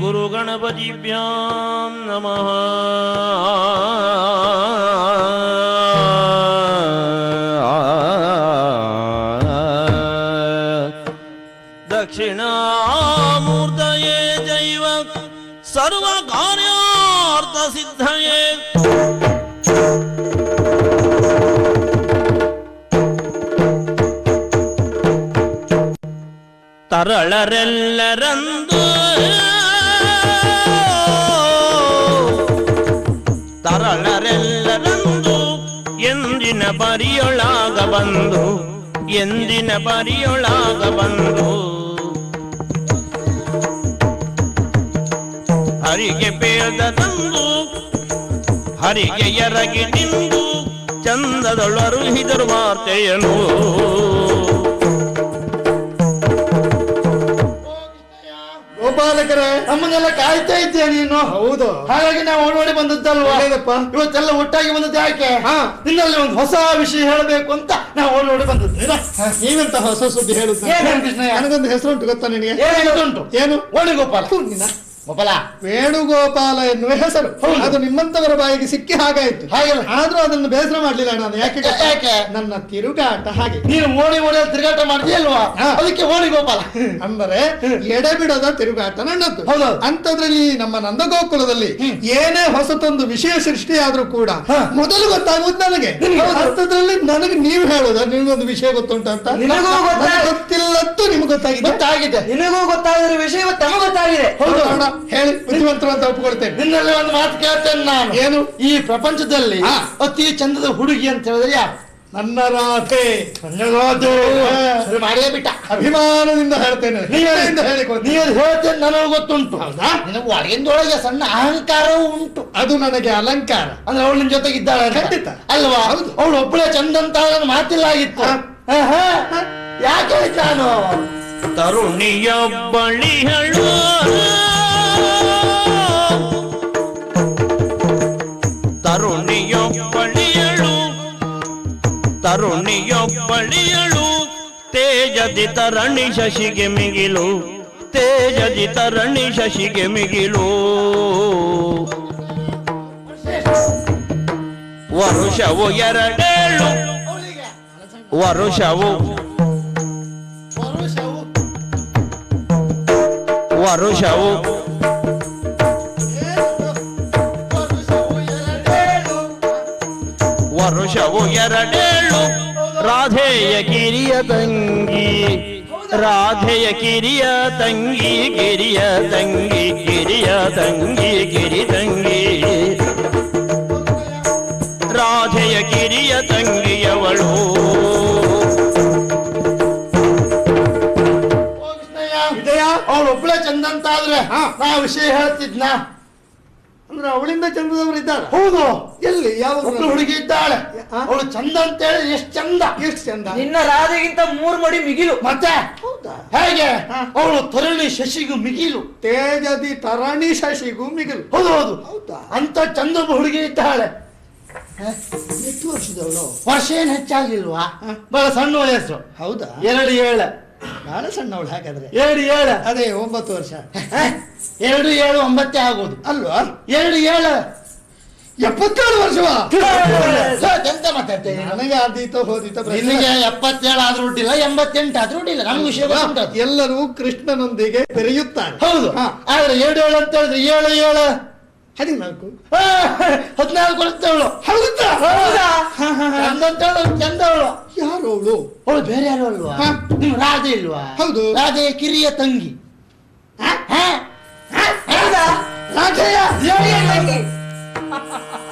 गुरुगणपतिभ्यां नमः दक्षिणामूर्तये जैव सर्वकार्यार्थसिद्धये ತರಳರೆಲ್ಲರಂದು ತರಳರೆಲ್ಲರಂದು ಎಂದಿನ ಬರಿಯೊಳಾಗ ಬಂದು ಎಂದಿನ ಬರಿಯೊಳಾಗ ಬಂದು. ಹರಿಗೆ ಬೇದದಂದು ಹರಿಗೆ ಎರಗಿ ನಿಂದು ಚಂದದೊಳರುಹಿದರು ವಾರ್ತೆಯನು. ಗೋಪಾಲಕರೇ ನಮ್ಮನ್ನೆಲ್ಲ ಕಾಯ್ತಾ ಇದ್ದೀಯ ನೀನು? ಹೌದು. ಹಾಗಾಗಿ ನಾವು ಓಡೋಡಿ ಬಂದದ್ದಲ್ವಾ? ಒಳ್ಳೇದಪ್ಪ. ಇವತ್ತೆಲ್ಲ ಒಟ್ಟಾಗಿ ಬಂದದ್ದು ಯಾಕೆ? ಹಾ. ನಿನ್ನಲ್ಲಿ ಒಂದು ಹೊಸ ವಿಷಯ ಹೇಳಬೇಕು ಅಂತ ನಾವು ಓಡೋಡಿ ಬಂದದ್ದು? ನೀವೆಂತ ಹೊಸ ಸುದ್ದಿ ಹೇಳುದು? ಏನ್ ಹೆಸರು? ನನಗೊಂದು ಹೆಸರುಂಟು ಗೊತ್ತಾ ನಿನಗೆ? ಏನು ಉಂಟು? ಏನು? ಓಡಿ ಗೋಪಾಲ. ಗೋಪಾಲ ವೇಣುಗೋಪಾಲ ಎನ್ನುವ ಹೆಸರು. ಅದು ನಿಮ್ಮಂತವರ ಬಾಯಿಗೆ ಸಿಕ್ಕಿ ಹಾಗಾಯ್ತು. ಹಾಗೆ ಆದ್ರೂ ಅದನ್ನು ಬೇಸರ ಮಾಡ್ಲಿಲ್ಲ ನಾನು. ಯಾಕೆ? ಯಾಕೆ? ನನ್ನ ತಿರುಗಾಟ ಹಾಗೆ. ನೀನು ಓಣಿ ಓಣಿ ತಿರುಗಾಟ ಮಾಡಿದ್ಯಲ್ವಾ. ಅದಕ್ಕೆ ಓಡಿ ಗೋಪಾಲ ಅಂದರೆ ಎಡೆಬಿಡದ ತಿರುಗಾಟ ನನ್ನದ್ದು ಹೌದು. ಅಂತದ್ರಲ್ಲಿ ನಮ್ಮ ನಂದಗೋಕುಲದಲ್ಲಿ ಏನೇ ಹೊಸತೊಂದು ವಿಷಯ ಸೃಷ್ಟಿಯಾದ್ರೂ ಕೂಡ ಮೊದಲು ಗೊತ್ತಾಗುವುದು ನನಗೆ. ಅಂತದ್ರಲ್ಲಿ ನನಗೆ ನೀವು ಹೇಳುದ. ನಿಮಗೊಂದು ವಿಷಯ ಗೊತ್ತುಂಟ ಅಂತ? ಗೊತ್ತಿಲ್ಲದ್ದು ನಿಮ್ಗೆ ಗೊತ್ತಾಗಿದೆ. ಗೊತ್ತಾಗಿದೆ. ನಿನಗೂ ಗೊತ್ತಾಗಿರೋ ವಿಷಯ ತಮಗೆ ಗೊತ್ತಾಗಿದೆ. ಹೌದು. ಹೇಳಿ ಬುದ್ಧಿವಂತರು ಅಂತ ಒಪ್ಕೊಳ್ತೇನೆ. ನಿನ್ನಲ್ಲಿ ಒಂದು ಮಾತು ಕೇಳ್ತೇನೆ ನಾನು. ಏನು? ಈ ಪ್ರಪಂಚದಲ್ಲಿ. ಅತಿ ಚಂದದ ಹುಡುಗಿ ಅಂತ ಹೇಳಿದ್ರೆ ಯಾರು? ನನ್ನ ರಾಧೆ. ನನ್ನ ಮಾಡೇ ಬಿಟ್ಟ. ಅಭಿಮಾನದಿಂದ ಹೇಳ್ತೇನೆ. ನೀವೇ ಹೃದಯದಿಂದ ಹೇಳಿಕೊಡ್ತೇನೆ. ನೀನು ಹೇಳ್ತೇನೆ ನನಗೆ ಗೊತ್ತುಂಟು. ಹೌದಾ? ನಿನಗೆ ಒಳಗಿಂದೊಳಗೆ ಸಣ್ಣ ಅಹಂಕಾರವೂ ಉಂಟು. ಅದು ನನಗೆ ಅಲಂಕಾರ. ಅಂದ್ರೆ ಅವಳು ನಿನ್ ಜೊತೆಗೆ ಇದ್ದಾಳೆ ಅಂತ. ಖಂಡಿತ. ಅಲ್ವಾ? ಹೌದು. ಅವಳು ಒಬ್ಬಳೇ ಚಂದ ಅಂತ ನನ್ನ ಮಾತಿಲ್ಲ ಆಗಿತ್ತು. ಯಾಕೆ ನಾನು? ತರುಣಿಯ ಬಳಿ ತರುಣಿಯೊಬ್ಬಳಿಯಳು ತರುಣಿಯೊಬ್ಬಳಿಯಳು, ತೇಜದಿ ತರಣಿ ಶಶಿಗೆ ಮಿಗಿಲು, ತೇಜದಿ ತರಣಿ ಶಶಿಗೆ ಮಿಗಿಲು. ವರುಷವು ಎರಡೇಳು, ವರುಷವು ವರುಷವು ವರುಷವು ಎರಡೇಳು ರಾಧೆಯ ಕಿರಿಯ ತಂಗಿ. ರಾಧೆಯ ಕಿರಿಯ ತಂಗಿ ಕಿರಿಯ ತಂಗಿ ಕಿರಿಯ ತಂಗಿ ಕಿರಿ ತಂಗಿ. ರಾಧೆಯ ಕಿರಿಯ ತಂಗಿಯವಳು. ಅವಳೊಬ್ಳೆ ಅವಳು ಒಬ್ಬಳೆ ಚಂದ ಅಂತ ಆದ್ರೆ ನಾ ವಿಷಯ ಹೇಳ್ತಿದ್ನ? ಅಂದ್ರೆ ಅವಳಿಂದ ಚಂದದವರು ಇದ್ದಾರೆ ಹೌದು. ಎಲ್ಲಿ? ಯಾವ ಹುಡುಗಿ ಇದ್ದಾಳೆ? ಅವಳು ಚಂದ ಅಂತ ಹೇಳಿ ಎಷ್ಟು ಚಂದ? ಎಷ್ಟು ಚಂದ? ನಿನ್ನ ರಾಧೆಗಿಂತ ಮೂರ್ ಮಡಿ ಮಿಗಿಲು. ಮತ್ತೆ? ಹೌದಾ? ಹೇಗೆ? ಅವಳು ತರಣಿ ಶಶಿಗೂ ಮಿಗಿಲು. ತೇಜದಿ ತರಣಿ ಶಶಿಗೂ ಮಿಗಿಲು. ಹೌದು ಹೌದು. ಹೌದಾ? ಅಂತ ಚಂದ ಹುಡುಗಿ ಇದ್ದಾಳೆ. ಎಷ್ಟು ವರ್ಷದವಳು? ವರ್ಷ ಏನ್ ಹೆಚ್ಚಾಗಿಲ್ವಾ. ಬಹಳ ಸಣ್ಣ ವಯಸ್ಸು. ಹೌದಾ? ಎರಡು ಏಳು. ಬಹಳ ಸಣ್ಣವಳು ಹಾಗಾದ್ರೆ. ಎರಡು ಏಳು. ಅದೇ ಒಂಬತ್ತು ವರ್ಷ? ಎರಡು ಏಳು ಒಂಬತ್ತೇ ಆಗೋದು. ಅಲ್ವಾ? ಎರಡು ಏಳು. ಎಪ್ಪತ್ತೇಳು ವರ್ಷವಾ? ಎಂತ ಮಾತಾಡ್ತೇನೆ ನನಗೆ ಆದೀತೋ ಹೋದೀತೋ. ನಿನಗೆ ಎಪ್ಪತ್ತೇಳು ಆದ್ರೂ ಹುಟ್ಟಿಲ್ಲ ಎಂಬತ್ತೆಂಟು ಆದ್ರೂ ಹುಟ್ಟಿಲ್ಲ ನಮ್ಗೆ ವಿಷಯ ಎಲ್ಲರೂ ಕೃಷ್ಣನೊಂದಿಗೆ ಬೆರೆಯುತ್ತಾರೆ. ಹೌದು. ಆದ್ರೆ ಏಳು ಏಳು ಅಂತ ಹೇಳಿದ್ರೆ ಏಳು ಏಳು? ಹದಿನಾಲ್ಕು. ಹದಿನಾಲ್ಕು ವರ್ಷದವಳು ಹೌದಾ? ಹೌದಾ? ಚಂದ ಅಂತ ಹೇಳು ಚಂದ ಅವಳು ಯಾರು ಅವಳು ಅವಳು ಬೇರೆ ಯಾರು ಅಲ್ವಾ? ರಾಧೆ ಇಲ್ವಾ? ಹೌದು. ರಾಧೆ ಕಿರಿಯ ತಂಗಿ. ಹ? ಹ? ಹ? ಹೌದಾ? ರಾಧೆಯ? Yeah.